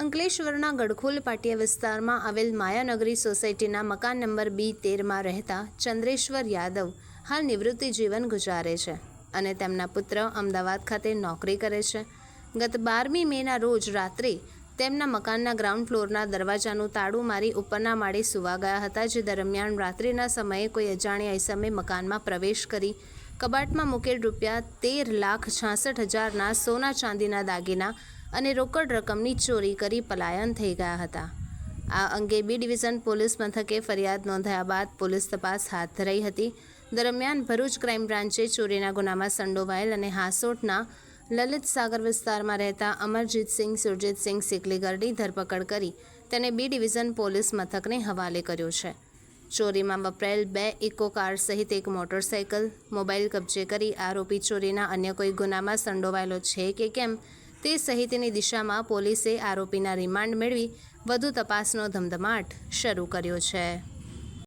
અંકલેશ્વરના ગડખોલ પાટિયા વિસ્તારમાં આવેલ માયાનગરી સોસાયટીના મકાન નંબર બી તેરમાં રહેતા ચંદ્રેશ્વર યાદવ હાલ નિવૃત્તિ જીવન ગુજારે છે અને તેમના પુત્ર અમદાવાદ ખાતે નોકરી કરે છે. ગત બારમી મેના રોજ રાત્રે તેમના મકાનના ગ્રાઉન્ડ ફ્લોરના દરવાજાનું તાળું મારી ઉપરના માળે સુવા ગયા હતા, જે દરમિયાન રાત્રિના સમયે કોઈ અજાણ્યા ઇસમે મકાનમાં પ્રવેશ કરી કબાટમાં મૂકેલ રૂપિયા તેર લાખ છાસઠ હજારના સોના ચાંદીના દાગીના અને રોકડ રકમની ચોરી કરી પલાયન થઈ ગયા હતા. આ અંગે બી ડિવિઝન પોલીસ મથકે ફરિયાદ નોંધાયા બાદ પોલીસ તપાસ હાથ ધરાઈ હતી. દરમિયાન ભરૂચ ક્રાઇમ બ્રાન્ચે ચોરીના ગુનામાં સંડોવાયેલ અને હાસોટના લલિત સાગર વિસ્તારમાં રહેતા અમરજીતસિંહ સુરજીતસિંહ સિકલીગરની ધરપકડ કરી તેને બી ડિવિઝન પોલીસ મથકને હવાલે કર્યો છે. ચોરીમાં વપરાયેલ બે ઇકો કાર સહિત એક મોટરસાઇકલ મોબાઈલ કબજે કરી આરોપી ચોરીના અન્ય કોઈ ગુનામાં સંડોવાયેલો છે કે કેમ તે સહિતની દિશામાં પોલીસે આરોપીના રિમાન્ડ મેળવી વધુ તપાસનો ધમધમાટ શરૂ કર્યો છે.